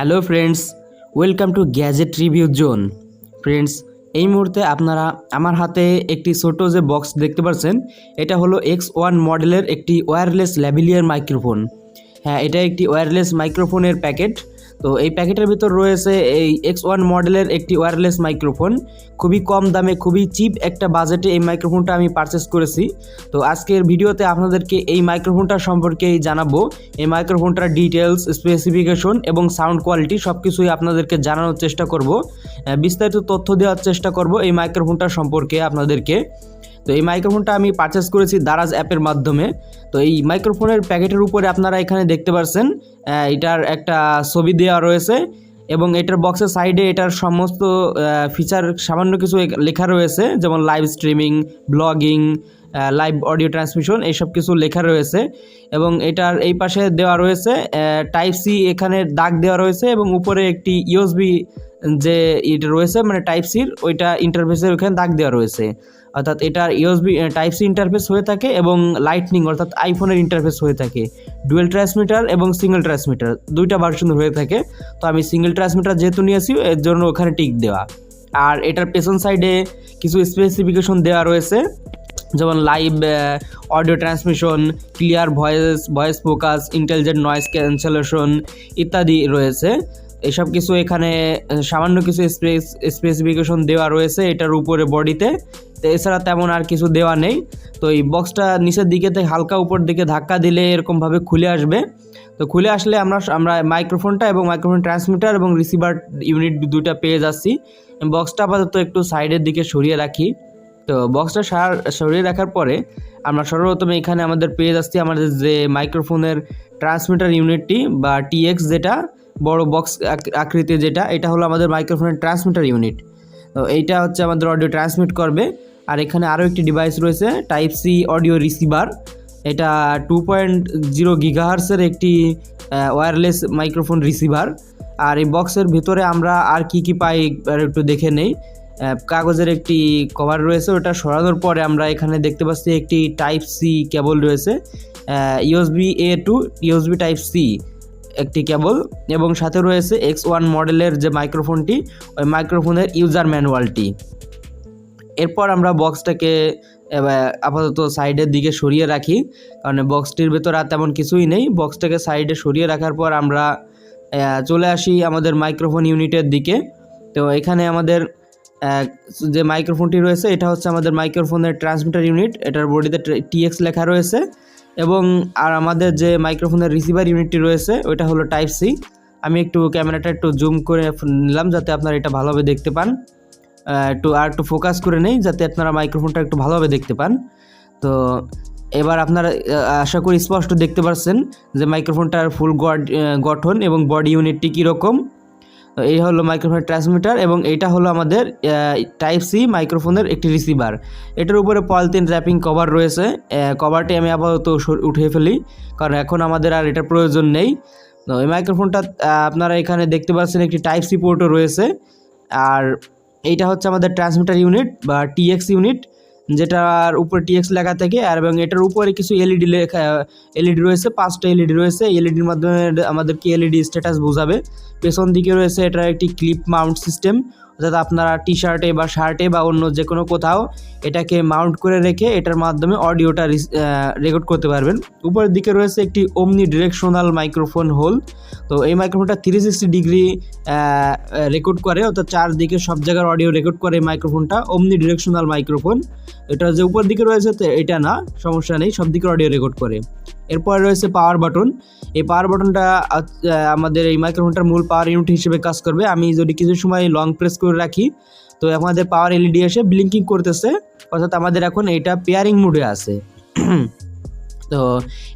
Hello friends, welcome to gadget review zone. Friends, এই মুহূর্তে আপনারা আমার হাতে একটি ছোট যে বক্স দেখতে পাচ্ছেন, এটা হলো এক্স ওয়ান মডেলের একটি ওয়্যারলেস ল্যাবিলিয়ার মাইক্রোফোন। হ্যাঁ এটা একটি ওয়্যারলেস মাইক্রোফোনের প্যাকেট তো এই প্যাকেটের ভিতর রয়েছে এই এক্স ওয়ান মডেলের একটি ওয়্যারলেস মাইক্রোফোন খুবই কম দামে, খুবই চিপ একটা বাজেটে এই মাইক্রোফোনটা আমি পারচেস করেছি। তো আজকের ভিডিওতে আপনাদেরকে এই মাইক্রোফোনটা সম্পর্কেই জানাব। এই মাইক্রোফোনটার ডিটেলস স্পেসিফিকেশন এবং সাউন্ড কোয়ালিটি সব কিছুই আপনাদেরকে জানানোর চেষ্টা করব। বিস্তারিত তথ্য দেওয়ার চেষ্টা করব এই মাইক্রোফোনটা সম্পর্কে আপনাদেরকে। তো এই মাইক্রোফোনটা আমি পারচেস করেছি দারাজ অ্যাপের মাধ্যমে। তো এই মাইক্রোফোনের প্যাকেটের উপরে আপনারা এখানে দেখতে পাচ্ছেন এটার একটা ছবি দেওয়া রয়েছে এবং এটার বক্সের সাইডে এটার সমস্ত ফিচার সামান্য কিছু লেখা রয়েছে, যেমন live streaming blogging live audio transmission এইসব কিছু লেখা রয়েছে এবং এটার এই পাশে দেওয়া রয়েছে টাইপ সি এখানে দাগ দেওয়া রয়েছে এবং উপরে একটি ইউএসবি যে এটা রয়েছে মানে টাইপ সির ওইটা ইন্টারফেসের ওখানে দাগ দেওয়া রয়েছে। অর্থাৎ এটার ইউএসবি টাইপ সি ইন্টারফেস হয়ে থাকে এবং লাইটনিং অর্থাৎ আইফোনের ইন্টারফেস হয়ে থাকে। ডুয়েল ট্রান্সমিটার এবং সিঙ্গেল ট্রান্সমিটার দুইটা ভার্সন হয়ে থাকে। তো আমি সিঙ্গেল ট্রান্সমিটার যেহেতু নিয়েছি এর জন্য ওখানে টিক দেওয়া। আর এটার পেছন সাইডে কিছু স্পেসিফিকেশন দেওয়া রয়েছে। যেমন live audio transmission clear voice voice focus intelligent noise cancellation ইত্যাদি রয়েছে। এসব কিছু এখানে সামান্য কিছু স্পেস স্পেসিফিকেশন দেওয়া রয়েছে এটার উপরে বডিতে। তো এছাড়া তেমন আর কিছু দেওয়া নেই। তো এই বক্সটা নিচের দিকে হালকা উপর দিকে ধাক্কা দিলে এরকমভাবে খুলে আসবে। তো খুলে আসলে আমরা আমরা মাইক্রোফোনটা এবং মাইক্রোফোন ট্রান্সমিটার এবং রিসিভার ইউনিট দুটা পেয়ে যাচ্ছি। বক্সটা আপাতত একটু সাইডের দিকে সরিয়ে রাখি। তো বক্সটা সার, সরিয়ে রাখার পরে আমরা সর্বপ্রথমে এখানে আমাদের পেয়ে যাচ্ছি আমাদের যে মাইক্রোফোনের ট্রান্সমিটার ইউনিটটি বা টিএক্স যেটা। বড় বক্স আকৃতি যেটা, এটা হলো আমাদের মাইক্রোফোনের ট্রান্সমিটার ইউনিট তো এইটা হচ্ছে আমাদের অডিও ট্রান্সমিট করবে। আর এখানে আরও একটি ডিভাইস রয়েছে টাইপ সি অডিও রিসিভার এটা টু পয়েন্ট জিরো গিগাহার্সের একটি ওয়্যারলেস মাইক্রোফোন রিসিভার আর এই বক্সের ভিতরে আমরা আর কি কি পাই একটু দেখে নেই। কাগজের একটি কভার রয়েছে, ওটা সরানোর পরে আমরা এখানে দেখতে পাচ্ছি একটি টাইপ সি কেবল রয়েছে USB A to USB type C একটি কেবল এবং সাথে রয়েছে এক্স ওয়ান মডেলের যে মাইক্রোফোনটি, ওই মাইক্রোফোনের ইউজার ম্যানুয়ালটি এরপর আমরা বক্সটাকে আপাতত সাইডের দিকে সরিয়ে রাখি, কারণ বক্সটির ভেতর আর তেমন কিছুই নেই। বক্সটাকে সাইডে সরিয়ে রাখার পর আমরা চলে আসি আমাদের মাইক্রোফোন ইউনিটের দিকে। তো এখানে আমাদের যে মাইক্রোফোনটি রয়েছে, এটা হচ্ছে আমাদের মাইক্রোফোনের ট্রান্সমিটার ইউনিট এটার বডিতে টিএক্স লেখা রয়েছে। এবং আর আমাদের যে মাইক্রোফোনের রিসিভার ইউনিটটি রয়েছে, ওইটা হলো টাইপ সি আমি একটু ক্যামেরাটা একটু জুম করে নিলাম যাতে আপনারা এটা ভালোভাবে দেখতে পান। একটু আর একটু ফোকাস করে নেই, যাতে আপনারা মাইক্রোফোনটা একটু ভালোভাবে দেখতে পান। তো এবার আপনারা আশা করি স্পষ্ট দেখতে পাচ্ছেন যে মাইক্রোফোনটার ফুল গড গঠন এবং বডি ইউনিটটি কীরকম। এই হলো মাইক্রোফোনের ট্রান্সমিটার এবং এটা হলো আমাদের টাইপ সি মাইক্রোফোনের একটি রিসিভার এটার উপরে পলিথিন র্যাপিং কভার রয়েছে। কভারটি আমি আপাতত উঠিয়ে ফেলি, কারণ এখন আমাদের আর এটার প্রয়োজন নেই। তো এই মাইক্রোফোনটা আপনারা এখানে দেখতে পাচ্ছেন একটি টাইপ সি পোর্টও রয়েছে। আর এইটা হচ্ছে আমাদের ট্রান্সমিটার ইউনিট বা টিএক্স ইউনিট যেটার উপরে টিএক্স লেখা থাকে আর এবং এটার উপরে কিছু এলইডি লেখা এলইডি রয়েছে, পাঁচটা এলইডি রয়েছে। এলইডির মাধ্যমে আমাদেরকে এলইডি স্ট্যাটাস বোঝাবে। পেছন দিকে রয়েছে এটার একটি ক্লিপ মাউন্ট সিস্টেম অর্থাৎ আপনারা টি শার্টে বা শার্টে বা অন্য যে কোনো কোথাও এটাকে মাউন্ট করে রেখে এটার মাধ্যমে অডিওটা রেকর্ড করতে পারবেন। উপরের দিকে রয়েছে একটি অমনি ডিরেকশনাল মাইক্রোফোন হোল তো এই মাইক্রোফোনটা থ্রি সিক্সটি ডিগ্রি রেকর্ড করে, অর্থাৎ চারদিকে সব জায়গার অডিও রেকর্ড করে এই মাইক্রোফোনটা অমনি ডিরেকশনাল মাইক্রোফোন এটা যে উপর দিকে রয়েছে এটা না, সমস্যা নেই সব দিকে অডিও রেকর্ড করে। এরপর রয়েছে পাওয়ার বাটন এই পাওয়ার বাটনটা আমাদের এই মাইক্রোফোনটার মূল পাওয়ার ইউনিট হিসেবে কাজ করবে। আমি যদি কিছু সময় লং প্রেস করে রাখি, তো আমাদের পাওয়ার এলইডি এসে ব্লিঙ্কিং করতেছে। অর্থাৎ আমাদের এখন এটা পেয়ারিং মুডে আছে। তো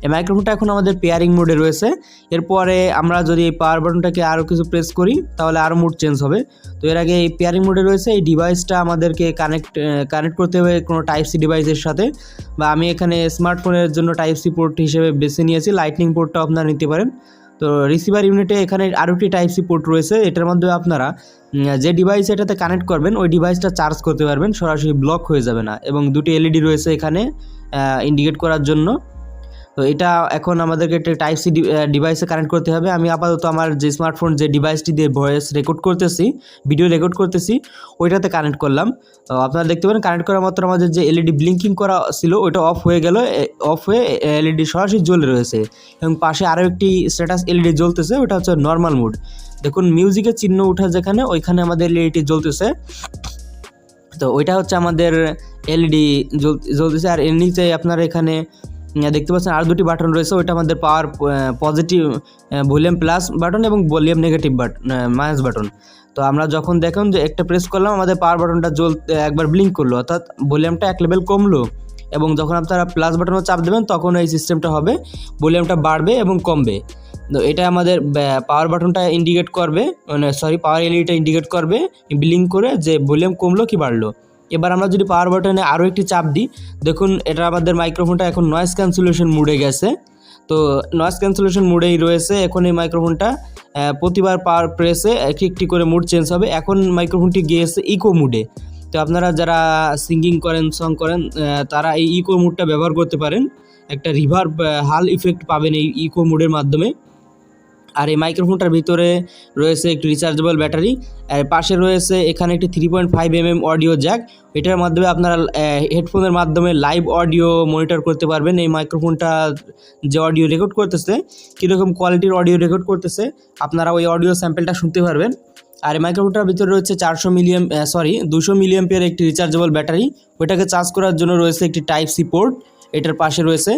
এই মাইক্রোফোনটা এখন আমাদের পেয়ারিং মোডে রয়েছে। এরপরে আমরা যদি এই পাওয়ার বাটনটাকে আরও কিছু প্রেস করি, তাহলে আরও মুড চেঞ্জ হবে। তো এর আগে এই পেয়ারিং মোডে রয়েছে, এই ডিভাইসটা আমাদেরকে কানেক্ট কানেক্ট করতে হবে কোনো টাইপ সি ডিভাইসের সাথে। বা আমি এখানে স্মার্টফোনের জন্য টাইপ সি পোর্ট হিসেবে বেছে নিয়েছি লাইটনিং পোর্টটাও আপনারা নিতে পারেন। তো রিসিভার ইউনিটে এখানে আরও একটি টাইপ সি পোর্ট রয়েছে, এটার মাধ্যমে আপনারা যে ডিভাইস এটাতে কানেক্ট করবেন, ওই ডিভাইসটা চার্জ করতে পারবেন, সরাসরি ব্লক হয়ে যাবে না। এবং দুটি এলইডি রয়েছে এখানে ইন্ডিকেট করার জন্য। তো এটা এখন আমাদেরকে একটা টাইপ সি ডিভাইসে কানেক্ট করতে হবে। আমি আপাতত আমার যে স্মার্টফোন যে ডিভাইসটি দিয়ে ভয়েস রেকর্ড করতেছি ভিডিও রেকর্ড করতেছি, ওইটাতে কানেক্ট করলাম। তো আপনারা দেখতে পারেন কানেক্ট করার মাত্র আমাদের যে এলইডি ব্লিঙ্কিং করা ছিল, ওইটা অফ হয়ে গেল। অফ হয়ে এলইডি সরাসরি জ্বলে রয়েছে। এবং পাশে আরও একটি স্ট্যাটাস এলইডি জ্বলতেছে ওটা হচ্ছে নর্মাল মুড দেখুন মিউজিকের চিহ্ন ওঠা যেখানে, ওইখানে আমাদের এলইডি জ্বলতেছে। তো ওইটা হচ্ছে আমাদের এলইডি জ্বলতেছে। আর এর নিচে আপনার এখানে দেখতে পাচ্ছেন আর দুটি বাটন রয়েছে, ওইটা আমাদের power positive volume plus button এবং volume negative button minus button তো আমরা যখন দেখুন যে একটা প্রেস করলাম, আমাদের পাওয়ার বাটনটা জ্বলতে একবার ব্লিঙ্ক করল, অর্থাৎ ভলিউমটা এক লেভেল কমলো এবং যখন আপনারা প্লাস বাটনে চাপ দেবেন, তখন এই সিস্টেমটা হবে ভলিউমটা বাড়বে এবং কমবে। তো এটা আমাদের পাওয়ার বাটনটা ইন্ডিকেট করবে মানে সরি পাওয়ার এলইডিটা ইন্ডিকেট করবে ব্লিঙ্ক করে যে ভলিউম কমলো কি বাড়লো। এবার আমরা যদি পাওয়ার বাটনে আরও একটি চাপ দিই, দেখুন এটা আমাদের মাইক্রোফোনটা এখন নয়েস ক্যান্সেলেশন মুডে গেছে। তো নয়েস ক্যান্সেলেশন মুডেই রয়েছে, এখন এই মাইক্রোফোনটা প্রতিবার পাওয়ার প্রেসে একটি একটি করে মুড চেঞ্জ হবে। এখন মাইক্রোফোনটি গিয়েছে ইকো মুডে তো আপনারা যারা সিঙ্গিং করেন সং করেন তারা এই ইকো মুডটা ব্যবহার করতে পারেন। একটা রিভার হাল ইফেক্ট পাবেন এই ইকো মুডের মাধ্যমে। আর এই মাইক্রোফোনটার ভিতরে রয়েছে একটি রিচার্জেবল ব্যাটারি আর পাশে রয়েছে এখানে একটি three point five m m audio jack এটার মাধ্যমে আপনারা হেডফোনের মাধ্যমে লাইভ অডিও মনিটর করতে পারবেন। এই মাইক্রোফোনটা যে অডিও রেকর্ড করতেছে, কীরকম কোয়ালিটির অডিও রেকর্ড করতেছে, আপনারা ওই অডিও স্যাম্পেলটা শুনতে পারবেন। আর এই মাইক্রোফোনটার ভিতরে রয়েছে চারশো মিলিয়াম সরি দুশো মিলিয়াম্পিয়ার একটি রিচার্জেবল ব্যাটারি ওইটাকে চার্জ করার জন্য রয়েছে একটি টাইপ সি পোর্ট এটার পাশে রয়েছে।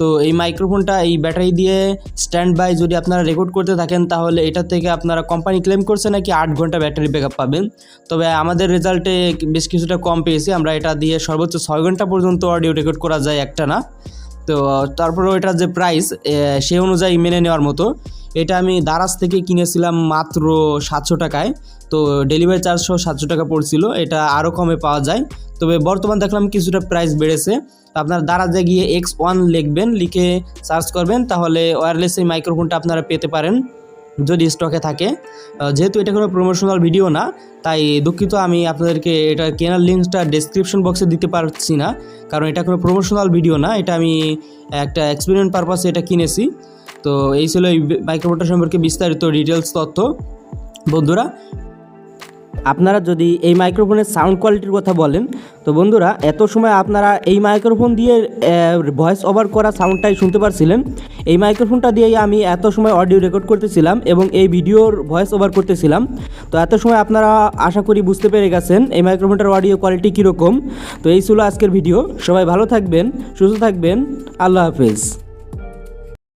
তো এই মাইক্রোফোনটা এই ব্যাটারি দিয়ে স্ট্যান্ড বাই যদি আপনারা রেকর্ড করতে থাকেন, তাহলে এটা থেকে আপনারা কোম্পানি ক্লেম করছে নাকি আট ঘণ্টা ব্যাটারি ব্যাকআপ পাবেন। তবে আমাদের রেজাল্টে বেশ কিছুটা কম পেয়েছি। আমরা এটা দিয়ে সর্বোচ্চ ছয় ঘণ্টা পর্যন্ত অডিও রেকর্ড করা যায় একটা না তো তারপরেও এটার যে প্রাইস সে অনুযায়ী মেনে নেওয়ার মতো। এটা আমি দারাজ থেকে কিনেছিলাম মাত্র সাতশো টাকায়। তো ডেলিভারি চার্জসহ সাতশো টাকা পড়ছিল। এটা আরও কমে পাওয়া যায়। তবে বর্তমান দেখলাম কিছুটা প্রাইস বেড়েছে। আপনার দারাজে গিয়ে এক্স ওয়ান লিখবেন, লিখে সার্চ করবেন, তাহলে ওয়্যারলেস এই মাইক্রোফোনটা আপনারা পেতে পারেন, যদি স্টকে থাকে। যেহেতু এটা কোনো প্রমোশনাল ভিডিও না, তাই দুঃখিত, আমি আপনাদেরকে এটা কেনার লিঙ্কটা ডেসক্রিপশন বক্সে দিতে পারছি না। কারণ এটা কোনো প্রমোশনাল ভিডিও না, এটা আমি একটা এক্সপেরিমেন্ট পারপাসে এটা কিনেছি। তো এই ছিল এই মাইক্রোফোনটা সম্পর্কে বিস্তারিত ডিটেলস তথ্য। বন্ধুরা, আপনারা যদি এই মাইক্রোফোনের সাউন্ড কোয়ালিটির কথা বলেন, তো বন্ধুরা, এত সময় আপনারা এই মাইক্রোফোন দিয়ে ভয়েস ওভার করা সাউন্ডটাই শুনতে পারছিলেন। এই মাইক্রোফোনটা দিয়েই আমি এত সময় অডিও রেকর্ড করতেছিলাম এবং এই ভিডিওর ভয়েস ওভার করতেছিলাম। তো এত সময় আপনারা আশা করি বুঝতে পেরে গেছেন এই মাইক্রোফোনটার অডিও কোয়ালিটি কীরকম। তো এই ছিল আজকের ভিডিও। সবাই ভালো থাকবেন, সুস্থ থাকবেন। আল্লাহ হাফেজ।